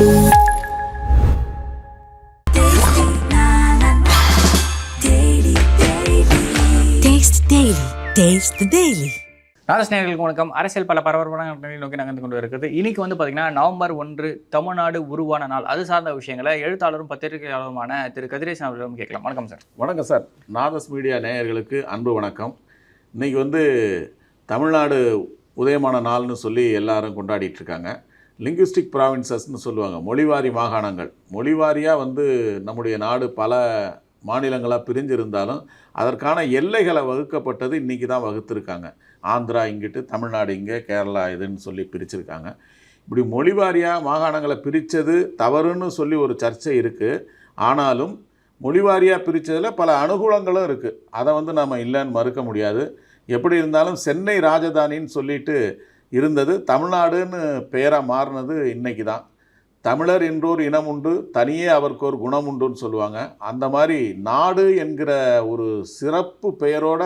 Taste Daily. Taste the Daily. நாரஸ்நேயர்களுக்கு வணக்கம். அரசியல் பல பரபரப்பான நோக்கி நகர்ந்து கொண்டு இருக்கிறது இன்னைக்கு வந்து பார்த்தீங்கன்னா நவம்பர் ஒன்று தமிழ்நாடு உருவான நாள். அது சார்ந்த விஷயங்களை எழுத்தாளரும் பத்திரிகையாளருமான திரு கதிரேசன் அவர்களிடம் கேட்கலாம். வணக்கம் சார். வணக்கம் சார். நாதஸ் மீடியா நேயர்களுக்கு அன்பு வணக்கம். இன்னைக்கு வந்து தமிழ்நாடு உதயமான நாள்னு சொல்லி எல்லாரும் கொண்டாடிட்டு இருக்காங்க. லிங்குஸ்டிக் ப்ராவின்சஸ்னு சொல்லுவாங்க. மொழிவாரி மாகாணங்கள். மொழிவாரியாக வந்து நம்முடைய நாடு பல மாநிலங்களாக பிரிஞ்சிருந்தாலும் அதற்கான எல்லைகளை வகுக்கப்பட்டது இன்றைக்கி தான் வகுத்திருக்காங்க. ஆந்திரா இங்கிட்டு தமிழ்நாடு இங்கே கேரளா இதுன்னு சொல்லி பிரிச்சிருக்காங்க. இப்படி மொழிவாரியாக மாகாணங்களை பிரித்தது தவறுன்னு சொல்லி ஒரு சர்ச்சை இருக்குது ஆனாலும் மொழிவாரியாக பிரித்ததில் பல அனுகூலங்களும் இருக்குது அதை வந்து நம்ம இல்லைன்னு மறுக்க முடியாது. எப்படி இருந்தாலும் சென்னை ராஜதானின்னு சொல்லிட்டு இருந்தது. தமிழ்நாடுன்னு பெயராக மாறினது இன்னைக்கு தான். தமிழர் என்றோர் இனம் உண்டு தனியே அவருக்கு ஒரு குணம் உண்டுன்னு சொல்லுவாங்க. அந்த மாதிரி நாடு என்கிற ஒரு சிறப்பு பெயரோட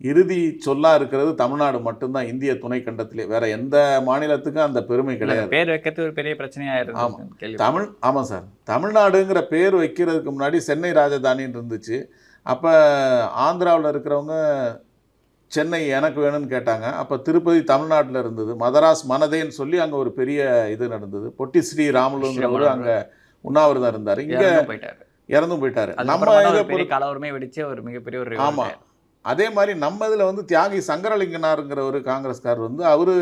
இறுதி சொல்லா இருக்கிறது தமிழ்நாடு மட்டும்தான் இந்திய துணைக்கண்டத்திலே. வேற எந்த மாநிலத்துக்கும் அந்த பெருமை கிடையாது. பேர் வைக்கிறது ஒரு பெரிய பிரச்சனையா ஆமா. இருந்தது கேள்வி தமிழ் ஆமாம் சார். தமிழ்நாடுங்கிற பேர் வைக்கிறதுக்கு முன்னாடி சென்னை ராஜதானின்னு இருந்துச்சு. அப்போ ஆந்திராவில் இருக்கிறவங்க சென்னை எனக்கு வேணும்னு கேட்டாங்க. அப்போ திருப்பதி தமிழ்நாட்டில் இருந்தது. மதராஸ் மனதேன்னு சொல்லி அங்கே ஒரு பெரிய இது நடந்தது. பொட்டி ஸ்ரீ ராமுலுங்கிறவர் அங்கே உண்ணாவிரதம் இருந்தார். இங்கே இறந்தும் போயிட்டாரு. நம்ம பெரிய கலவரமே வெடிச்சு ஒரு மிகப்பெரிய ஒரு ஆமா. அதே மாதிரி நம்ம இதில் வந்து தியாகி சங்கரலிங்கனாருங்கிற ஒரு காங்கிரஸ்கார் வந்து அவர்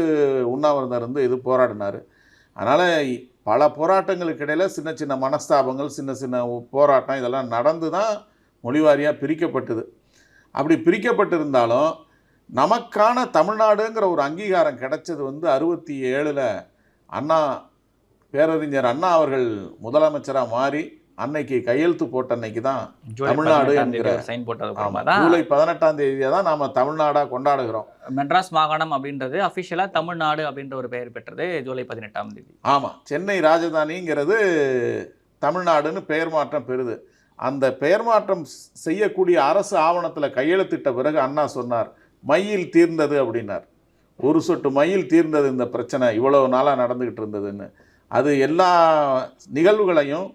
உண்ணாவிரதம் இருந்து இது போராடினார். அதனால் பல போராட்டங்களுக்கு இடையில சின்ன சின்ன மனஸ்தாபங்கள் சின்ன சின்ன போராட்டம் இதெல்லாம் நடந்து தான் மொழிவாரியாக பிரிக்கப்பட்டது. அப்படி பிரிக்கப்பட்டிருந்தாலும் நமக்கான தமிழ்நாடுங்கிற ஒரு அங்கீகாரம் கிடைச்சது வந்து அறுபத்தி ஏழில் அண்ணா பேரறிஞர் அண்ணா அவர்கள் முதலமைச்சராக மாறி அன்னைக்கு கையெழுத்து போட்ட அன்னைக்கு தான் தமிழ்நாடு என்கிற- சைன் போட்டது ஜூலை பதினெட்டாம் தேதியை தான் நாம தமிழ்நாடா கொண்டாடுகிறோம். மெட்ராஸ் மாகாணம் அப்படின்றது அஃபிஷியலா தமிழ்நாடு அப்படின்ற ஒரு பெயர் பெற்றது ஜூலை பதினெட்டாம் தேதி. ஆமா சென்னை ராஜதானிங்கிறது தமிழ்நாடுன்னு பெயர் மாற்றம் பெறுது. அந்த பெயர் மாற்றம் செய்யக்கூடிய அரசு ஆவணத்தில் கையெழுத்திட்ட பிறகு அண்ணா சொன்னார் மையில் தீர்ந்தது அப்படின்னார். ஒரு சொட்டு மையில் தீர்ந்தது இந்த பிரச்சனை இவ்வளவு நாளாக நடந்துக்கிட்டு இருந்ததுன்னு. அது எல்லா நிகழ்வுகளையும்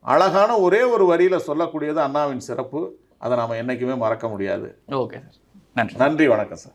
அழகான ஒரே ஒரு வரியில் சொல்லக்கூடியது அண்ணாவின் சிறப்பு. அதை நாம் என்றைக்குமே மறக்க முடியாது. Okay sir. நன்றி. நன்றி வணக்கம் சார்.